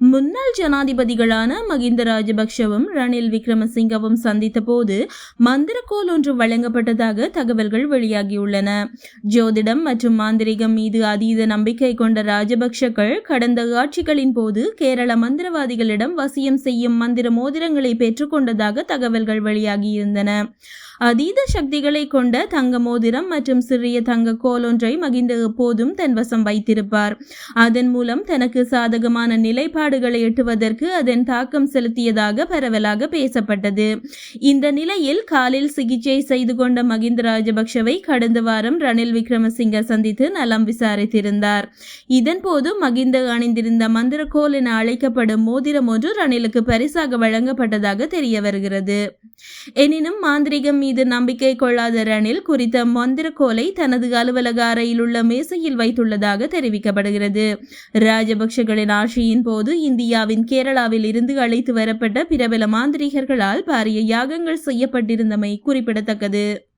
முன்னாள் ஜனாதிபதிகளான மகிந்த ராஜபக்ஷவும் ரணில் விக்ரமசிங்கவும் சந்தித்த போது மந்திரக்கோல் ஒன்று வழங்கப்பட்டதாக தகவல்கள் வெளியாகியுள்ளன. ஜோதிடம் மற்றும் மாந்திரிகம் மீது அதீத நம்பிக்கை கொண்ட ராஜபக்ஷக்கள் கடந்த ஆட்சிகளின் போது கேரள மந்திரவாதிகளிடம் வசியம் செய்யும் மந்திர மோதிரங்களை பெற்றுக்கொண்டதாக தகவல்கள் வெளியாகியிருந்தன. அதீத சக்திகளை கொண்ட தங்க மோதிரம் மற்றும் சிறிய தங்க கோல் ஒன்றை மகிந்த எப்போதும் தன் வசம் வைத்திருப்பார். அதன் மூலம் தனக்கு சாதகமான நிலைப்பாடுகளை எட்டுவதற்கு அதன் தாக்கம் செலுத்தியதாக பரவலாக பேசப்பட்டது. இந்த நிலையில் காலில் சிகிச்சை செய்து கொண்ட மகிந்த ராஜபக்ஷவை கடந்த வாரம் ரணில் விக்ரமசிங்க சந்தித்து நலம் விசாரித்திருந்தார். இதன்போது மகிந்த அணிந்திருந்த மந்திரகோல் என அழைக்கப்படும் மோதிரம் ஒன்று ரணிலுக்கு பரிசாக வழங்கப்பட்டதாக தெரிய வருகிறது. எனினும் மாந்திரிகம் மீது நம்பிக்கை கொள்ளாத ரணில் குறித்த மந்திரக்கோலை தனது அலுவலக அறையில் உள்ள மேசையில் வைத்துள்ளதாக தெரிவிக்கப்படுகிறது. ராஜபக்ஷகளின் ஆட்சியின் போது இந்தியாவின் கேரளாவில் இருந்து அழைத்து வரப்பட்ட பிரபல மாந்திரிகர்களால் பாரிய யாகங்கள் செய்யப்பட்டிருந்தமை குறிப்பிடத்தக்கது.